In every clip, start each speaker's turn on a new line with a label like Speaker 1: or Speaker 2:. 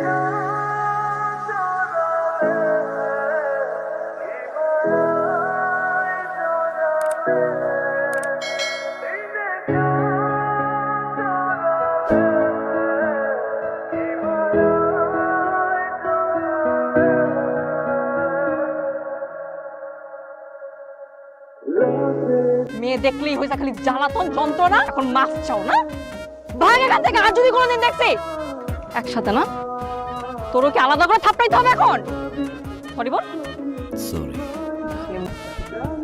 Speaker 1: মেয়ে দেখলেই হয়েছে খালি জ্বালাতন যন্ত্রণা, এখন মাছ চাও না? ভাগ এখান থেকে, আর যদি কোনোদিন দেখছি একসাথে না? তোরও কি আলাদা করে থাপড়াইতে হবে এখন? সরি বল।
Speaker 2: সরি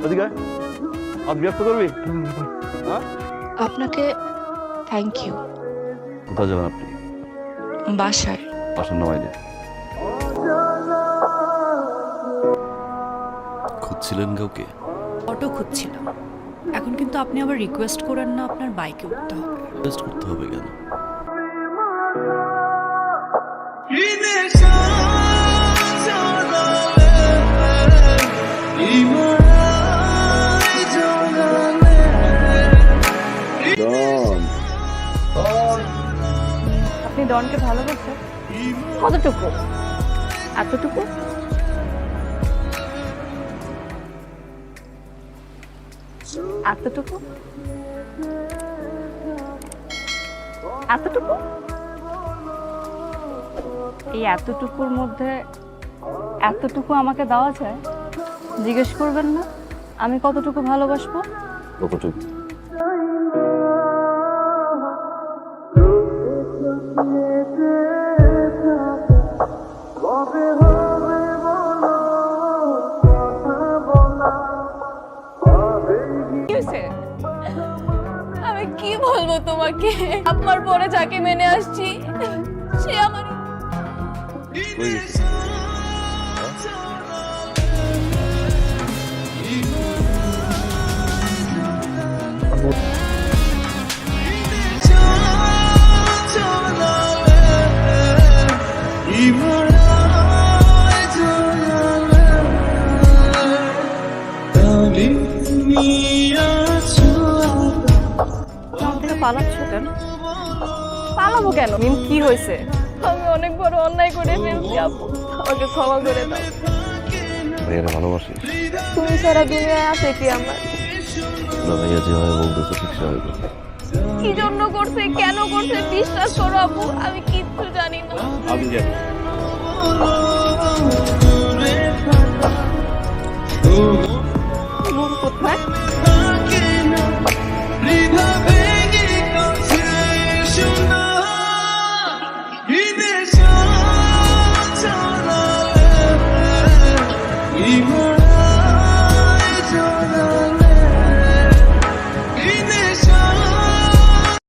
Speaker 3: ওদিকে। আর বিরক্ত করবি?
Speaker 4: আপনাকে থ্যাংক ইউ
Speaker 3: কোথায় যাবেন আপনি?
Speaker 4: বাসায়।
Speaker 3: বাসার নামাই দিন
Speaker 2: খুঁজছিলেন কাউকে?
Speaker 5: অটো খুঁজছিলাম এখন কিন্তু আপনি আবার রিকোয়েস্ট করেন না আপনার বাইকে উঠতে হবে।
Speaker 2: রিকোয়েস্ট করতে হবে কেন?
Speaker 1: আপনি ডনকে ভালোবাসেন কতটুকু? এতটুকু? এতটুকু? এতটুকু? এই এতটুকুর মধ্যে এতটুকু আমাকে দেওয়া যায়? জিজ্ঞেস করবেন না? আমি কতটুকু ভালোবাসবো?
Speaker 3: কতটুকু?
Speaker 1: আমি কি বলব তোমাকে? আপনার পরে যাকে মেনে আসছি সে আমার পালাচ্ছ কেন? পালাবো কেন? মিম কি হয়েছে? আমি অনেক বড় অন্যায় করে ফেলছি আপু। আমাকে ক্ষমা করে দাও।
Speaker 3: ভাইয়ারা ভালোবাসিস
Speaker 1: তুমি সারা দুনিয়ায় আছে কি আমার?
Speaker 3: না ভাইয়া যেভাবে বলতেছে ঠিক সেভাবে করতে
Speaker 1: কি জন্য করছে কেন করছে বিশ্বাস করো আপু আমি কিচ্ছু জানি না।
Speaker 3: আমি জানি।
Speaker 1: কোথায়